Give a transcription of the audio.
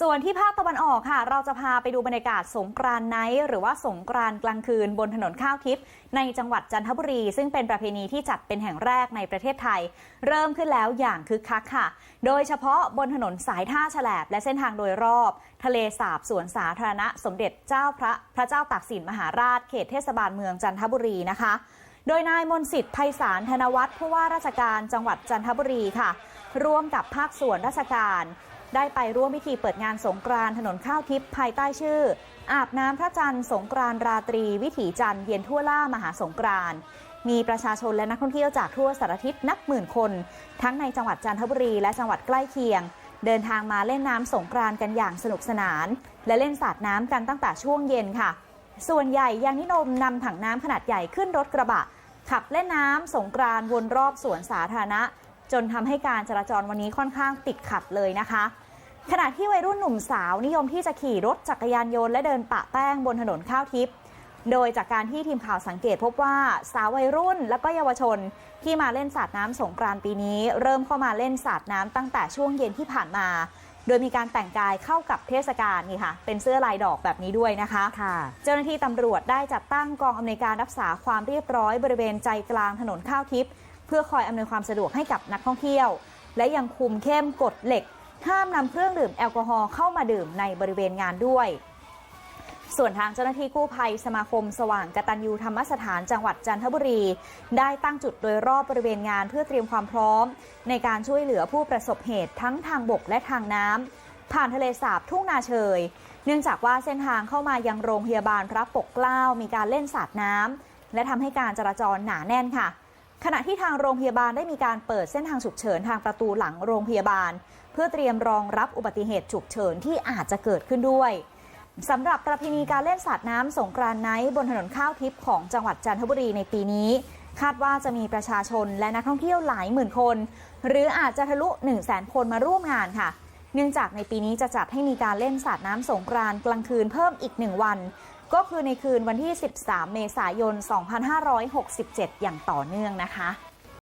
ส่วนที่ภาคตะวันออกค่ะ เราจะพาไปดูบรรยากาศสงกรานไนท์หรือว่าสงกรานกลางคืนบนถนนข้าวทิพย์ในจังหวัดจันทบุรี ซึ่งเป็นประเพณีที่จัดเป็นแห่งแรกในประเทศไทย เริ่มขึ้นแล้วอย่างคึกคักค่ะ โดยเฉพาะบนถนนสายท่าฉลบและเส้นทางโดยรอบ ทะเลสาบสวนสาธารณะ สมเด็จเจ้าพระพระเจ้าตากสินมหาราชเขตเทศบาลเมืองจันทบุรีนะคะโดยนายมนสิทธิ์ไพศาลธนวัฒน์ผู้ว่าราชการจังหวัดจันทบุรีค่ะ ร่วมกับภาคส่วนราชการ ได้ไปร่วมพิธีเปิดงานสงกรานถนนข้าวทิพย์ภายใต้ชื่อ อาบน้ำพระจันทร์สงกรานราตรี วิถีจันทร์เวียนทั่วล่ามหาสงกรานมีประชาชนและนักท่องเที่ยวจากทั่วสารทิศนับหมื่นคน ทั้งในจังหวัดจันทบุรีและจังหวัดใกล้เคียง เดินทางมาเล่นน้ำสงกรานกันอย่างสนุกสนาน และเล่นสาดน้ำกันตั้งแต่ช่วงเย็นค่ะ ส่วนใหญ่ยังนิยมนำถังน้ำขนาดใหญ่ขึ้นรถกระบะ ขับเล่นน้ำสงกรานวนรอบสวนสาธารณะ จนทำให้การจราจรวันนี้ค่อนข้างติดขัดเลยนะคะ ขณะที่วัยรุ่นหนุ่มสาวนิยมที่จะขี่รถจักรยานยนต์และเดินปะแป้งบนถนนข้าวทิพย์โดยจากการที่ทีมข่าวสังเกตพบว่าสาววัยรุ่นและก็เยาวชน ที่มาเล่นสาดน้ำสงกรานต์ปีนี้ เริ่มเข้ามาเล่นสาดน้ำตั้งแต่ช่วงเย็นที่ผ่านมา โดยมีการแต่งกายเข้ากับเทศกาลนี่ค่ะ เป็นเสื้อลายดอกแบบนี้ด้วยนะคะค่ะเจ้าหน้าที่ตำรวจได้จัดตั้งกองอำนวยการรักษาความเรียบร้อยบริเวณใจกลางถนนข้าวทิพย์ เพื่อคอยอำนวยความสะดวกให้กับนักท่องเที่ยว และยังคุมเข้มกฎเหล็ก ห้ามนำเครื่องดื่มแอลกอฮอล์เข้ามาดื่มในบริเวณงานด้วย ส่วนทางเจ้าหน้าที่กู้ภัยสมาคมสว่างกตัญญูธรรมสถานจังหวัดจันทบุรี ได้ตั้งจุดโดยรอบบริเวณงานเพื่อเตรียมความพร้อม ในการช่วยเหลือผู้ประสบเหตุทั้งทางบกและทางน้ำผ่านทะเลสาบทุ่งนาเชยเนื่องจากว่าเส้นทางเข้ามายังโรงพยาบาลพระปกเกล้ามีการเล่นสาดน้ำและทำให้การจราจรหนาแน่นค่ะ ขณะที่ทางโรงพยาบาลได้มีการเปิดเส้นทางฉุกเฉินทางประตูหลังโรงพยาบาล เพื่อเตรียมรองรับอุบัติเหตุฉุกเฉินที่อาจจะเกิดขึ้นด้วยสำหรับประเพณีการเล่นสาดน้ำสงกรานไนท์บนถนนข้าวทิพย์ของจังหวัดจันทบุรีในปีนี้ คาดว่าจะมีประชาชนและนักท่องเที่ยวหลายหมื่นคน หรืออาจจะทะลุ 1 0 0 0 0แสนคนมาร่วมงานค่ะ เนื่องจากในปีนี้จะจัดให้มีการเล่นสาดน้ำสงกรานกลางคืนเพิ่มอีกหนึ่งวัน ก็คือในคืนวันที่ 13 เมษายน 2567 อย่างต่อเนื่องนะคะ